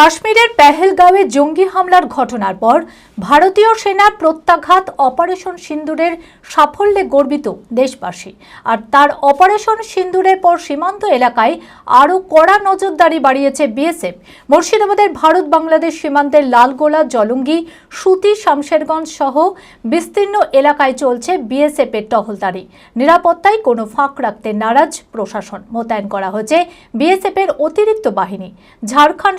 কাশ্মীরের পেহেলগাঁওয়ে জঙ্গি হামলার ঘটনার পর ভারতীয় সেনার প্রত্যাঘাত অপারেশন সিন্দুরের সাফল্যে গর্বিত দেশবাসী। আর তার অপারেশন সিন্দুরের পর সীমান্ত এলাকায় আরও কড়া নজরদারি বাড়িয়েছে বিএসএফ। মুর্শিদাবাদের ভারত বাংলাদেশ সীমান্তের লালগোলা, জলঙ্গি, সুতি, শামশেরগঞ্জ সহ বিস্তীর্ণ এলাকায় চলছে বিএসএফের টহলদারি। নিরাপত্তায় কোনো ফাঁক রাখতে নারাজ প্রশাসন। মোতায়েন করা হয়েছে বিএসএফের অতিরিক্ত বাহিনী। ঝাড়খণ্ড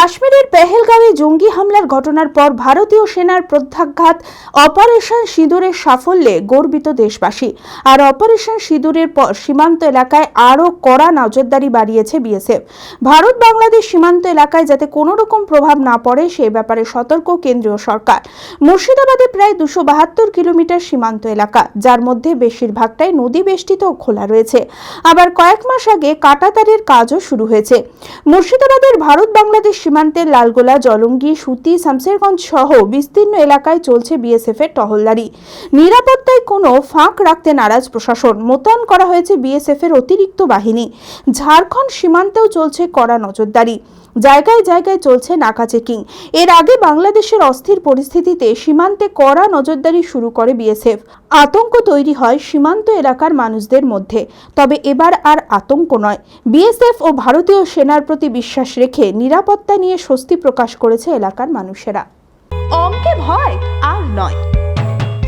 কাশ্মীরের পেহেলগাঁওয়ে জঙ্গি হামলার ঘটনার পর ভারতীয় সেনার প্রত্যাঘাত, অপারেশন সিঁদুরের সাফল্যে গর্বিত দেশবাসী। আর অপারেশন সিঁদুরের পর সীমান্ত এলাকায় আরও কড়া নজরদারি বাড়িয়েছে বিএসএফ। ভারত বাংলাদেশ সীমান্ত এলাকায় যাতে কোনো রকম প্রভাব না পড়ে, সে ব্যাপারে সতর্ক কেন্দ্রীয় সরকার। মুর্শিদাবাদে প্রায় দুশো বাহাত্তর কিলোমিটার সীমান্ত এলাকা, যার মধ্যে বেশিরভাগটাই নদী বেষ্টিত খোলা রয়েছে। আবার কয়েক মাস আগে কাটাতারের কাজও শুরু হয়েছে। মুর্শিদাবাদের ভারত বাংলাদেশ সীমান্তের লালগোলা, জলঙ্গি, সুতি, শামসেরগঞ্জ সহ বিস্তীর্ণ এলাকায় চলছে বিএসএফ এর টহলদারি। নিরাপত্তায় কোনো ফাঁক রাখতে নারাজ প্রশাসন। মোতায়েন করা হয়েছে বিএসএফ এর অতিরিক্ত বাহিনী। ঝাড়খণ্ড সীমান্তেও চলছে কড়া নজরদারি। জায়গায় জায়গায় চলছে নাকা চেকিং। এর আগে বাংলাদেশের অস্থির পরিস্থিতিতে সীমান্তে কড়া নজরদারি শুরু করে বিএসএফ আতঙ্ক তৈরি হয় সীমান্ত এলাকার মানুষদের মধ্যে। তবে এবার আর আতঙ্ক নয়। বিএসএফ ও ভারতীয় সেনার প্রতি বিশ্বাস রেখে নিরাপত্তা নিয়ে স্বস্তি প্রকাশ করেছে এলাকার মানুষেরা। অঙ্কে ভয় আর নয়।